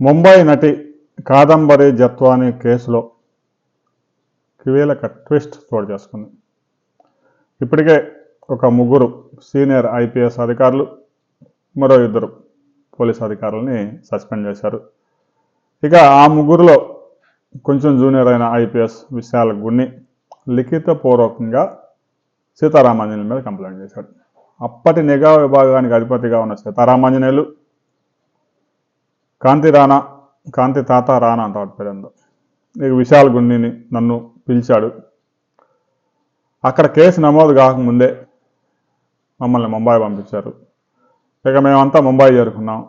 ముంబై నటి కాదంబరి జత్వాని కేసులో కీలక ట్విస్ట్ చోటు చేసుకుంది. ఇప్పటికే ఒక ముగ్గురు సీనియర్ ఐపీఎస్ అధికారులు మరో ఇద్దరు పోలీస్ అధికారులని సస్పెండ్ చేశారు. ఇక ఆ ముగ్గురులో కొంచెం జూనియర్ అయిన ఐపీఎస్ విశాల గున్ని లిఖితపూర్వకంగా సీతారామాంజనేయుల మీద కంప్లైంట్ చేశాడు. అప్పటి నిఘా విభాగానికి అధిపతిగా ఉన్న సీతారామాంజనేయులు కాంతి రాణా కాంతి తాత రానా అంటాడు పేరుందో. ఇక విశాల్ గుండిని నన్ను పిలిచాడు. అక్కడ కేసు నమోదు కాకముందే మమ్మల్ని ముంబాయి పంపించారు. ఇక మేమంతా ముంబై చేరుకున్నాం.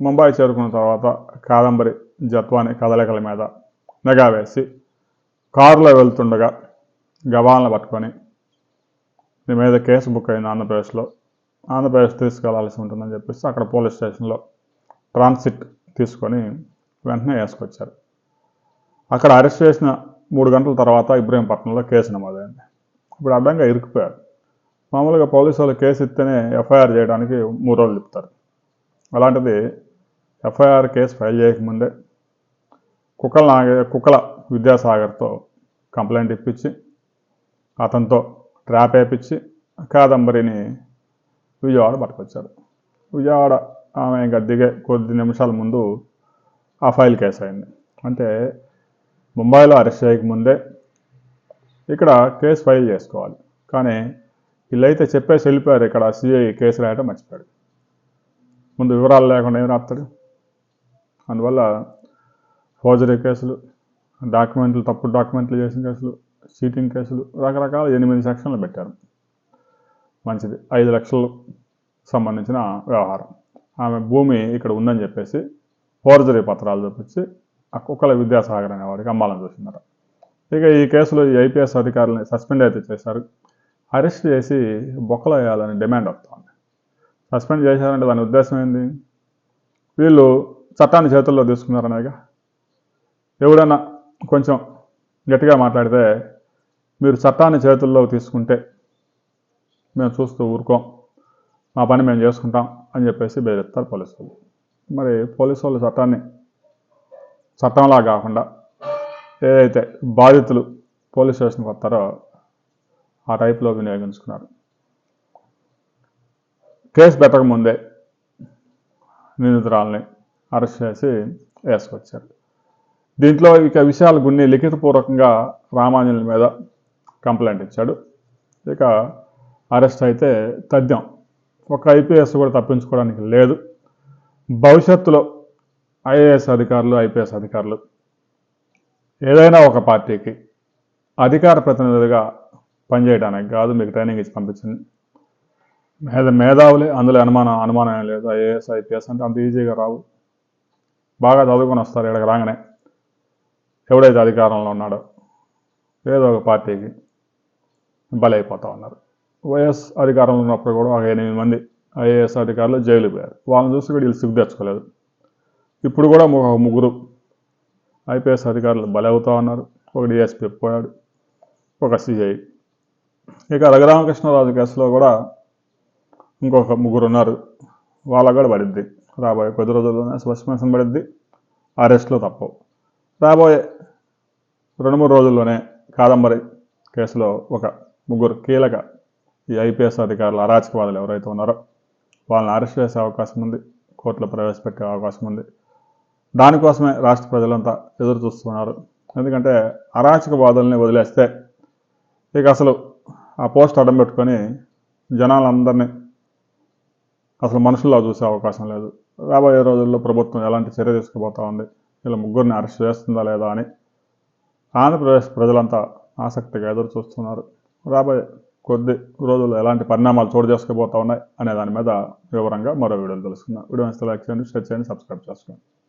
ముంబై చేరుకున్న తర్వాత కాదంబరి జత్వాని కదలికల మీద నిఘా వేసి కారులో వెళ్తుండగా గవాలను పట్టుకొని నీ మీద కేసు బుక్ అయింది ఆంధ్రప్రదేశ్లో. ఆంధ్రప్రదేశ్ తీసుకెళ్ళాల్సి ఉంటుందని చెప్పేసి అక్కడ పోలీస్ స్టేషన్లో ట్రాన్సిట్ తీసుకొని వెంటనే వేసుకొచ్చారు. అక్కడ అరెస్ట్ చేసిన మూడు గంటల తర్వాత ఇబ్రహీంపట్నంలో కేసు నమోదైంది. ఇప్పుడు అడ్డంగా ఇరుక్కుపోయారు. మామూలుగా పోలీసు వాళ్ళు కేసు ఇస్తేనే ఎఫ్ఐఆర్ చేయడానికి మూడు రోజులు చెప్తారు. అలాంటిది ఎఫ్ఐఆర్ కేసు ఫైల్ చేయకముందే కుక్కల నాగ కుక్కల విద్యాసాగర్తో కంప్లైంట్ ఇప్పించి అతనితో ట్రాప్ వేపించి కాదంబరిని విజయవాడ పట్టుకొచ్చారు. విజయవాడ ఆమె ఇంకా దిగే కొద్ది నిమిషాల ముందు ఆ ఫైల్ కేసు అయింది. అంటే ముంబైలో అరెస్ట్ చేయకముందే ఇక్కడ కేసు ఫైల్ చేసుకోవాలి. కానీ వీళ్ళైతే చెప్పేసి వెళ్ళిపోయారు ఇక్కడ సిఐ కేసు రాయటం మర్చిపోయాడు. ముందు వివరాలు లేకుండా ఏం రాస్తాడు? అందువల్ల ఫోర్జరీ కేసులు డాక్యుమెంట్లు తప్పుడు డాక్యుమెంట్లు చేసిన కేసులు చీటింగ్ కేసులు రకరకాల ఎనిమిది సెక్షన్లు పెట్టారు. మంచిది. ఐదు లక్షలు సంబంధించిన వ్యవహారం. ఆమె భూమి ఇక్కడ ఉందని చెప్పేసి ఫోర్జరీ పత్రాలు చూపించి ఆ కుక్కల విద్యాసాగర్ అనే వాడికి అమ్మాలని చూసిందట. ఇక ఈ కేసులో ఈ ఐపీఎస్ అధికారులని సస్పెండ్ అయితే చేశారు. అరెస్ట్ చేసి బొక్కలు వేయాలని డిమాండ్ వస్తుంది. సస్పెండ్ చేశారంటే దాని ఉద్దేశం ఏంది? వీళ్ళు చట్టాన్ని చేతుల్లో తీసుకున్నారనేగా ఎవడన్నా కొంచెం గట్టిగా మాట్లాడితే మీరు చట్టాన్ని చేతుల్లో తీసుకుంటే మేము చూస్తూ ఊరుకోం. మా పని మేము చేసుకుంటాం. అని చెప్పేసి బెదిరిస్తారు పోలీసు వాళ్ళు మరి పోలీసు వాళ్ళు చట్టాన్ని చట్టంలా కాకుండా ఏదైతే బాధితులు పోలీస్ స్టేషన్కి వస్తారో ఆ టైప్లో వినియోగించుకున్నారు. కేసు పెట్టకముందే నిందితురాల్ని అరెస్ట్ చేసి వేసుకొచ్చారు. దీంట్లో ఇక విషయాలు గున్ని లిఖితపూర్వకంగా రామాంజనుల మీద కంప్లైంట్ ఇచ్చాడు. ఇక అరెస్ట్ అయితే తథ్యం. ఒక ఐపీఎస్ కూడా తప్పించుకోవడానికి లేదు. భవిష్యత్తులో ఐఏఎస్ అధికారులు ఐపీఎస్ అధికారులు ఏదైనా ఒక పార్టీకి అధికార ప్రతినిధులుగా పనిచేయడానికి కాదు మీకు ట్రైనింగ్ ఇచ్చి పంపించింది మేధ మేధావులే అందులో అనుమానం అనుమానం ఏం లేదు. ఐఏఎస్ ఐపీఎస్ అంటే అంత ఈజీగా రావు. బాగా చదువుకొని వస్తారు ఇక్కడికి రాగానే ఎవడైతే అధికారంలో ఉన్నాడో ఏదో ఒక పార్టీకి బలైపోతా ఉన్నారు. వైఎస్ అధికారంలో ఉన్నప్పుడు కూడా ఒక ఎనిమిది మంది ఐఏఎస్ అధికారులు జైలు పోయారు. వాళ్ళని చూసి కూడా వీళ్ళు సిగ్గు తెచ్చుకోలేదు. ఇప్పుడు కూడా ఒక ముగ్గురు ఐపీఎస్ అధికారులు బలవుతా ఉన్నారు. ఒక డిఎస్పీ పోయాడు. ఒక సిఐ. ఇక రఘురామకృష్ణరాజు కేసులో కూడా ఇంకొక ముగ్గురు ఉన్నారు. వాళ్ళకు కూడా పడిద్ది. రాబోయే కొద్ది రోజుల్లోనే సస్పెన్షన్ పడిద్ది. అరెస్ట్లో తప్పవు. రాబోయే రెండు మూడు రోజుల్లోనే కాదంబరి కేసులో ఒక ముగ్గురు కీలక ఈ ఐపీఎస్ అధికారులు అరాచకవాదులు ఎవరైతే ఉన్నారో వాళ్ళని అరెస్ట్ చేసే అవకాశం ఉంది కోర్టులో ప్రవేశపెట్టే అవకాశం ఉంది. దానికోసమే రాష్ట్ర ప్రజలంతా ఎదురు చూస్తున్నారు ఎందుకంటే అరాచకవాదుల్ని వదిలేస్తే ఇక అసలు ఆ పోస్ట్ అడ్డం పెట్టుకొని జనాలందరినీ అసలు మనుషుల్లో చూసే అవకాశం లేదు. రాబోయే రోజుల్లో ప్రభుత్వం ఎలాంటి చర్య తీసుకుపోతా ఉంది? వీళ్ళ ముగ్గురిని అరెస్ట్ చేస్తుందా లేదా అని ఆంధ్రప్రదేశ్ ప్రజలంతా ఆసక్తిగా ఎదురు చూస్తున్నారు రాబోయే కొద్ది రోజుల్లో ఎలాంటి పరిణామాలు చోటు చేసుకుపోతా ఉన్నాయి అనే దాని మీద వివరంగా మరో వీడియోలు తెలుసుకుందాం. వీడియో నచ్చితే లైక్ చేయండి షేర్ చేయండి సబ్స్క్రైబ్ చేసుకోండి.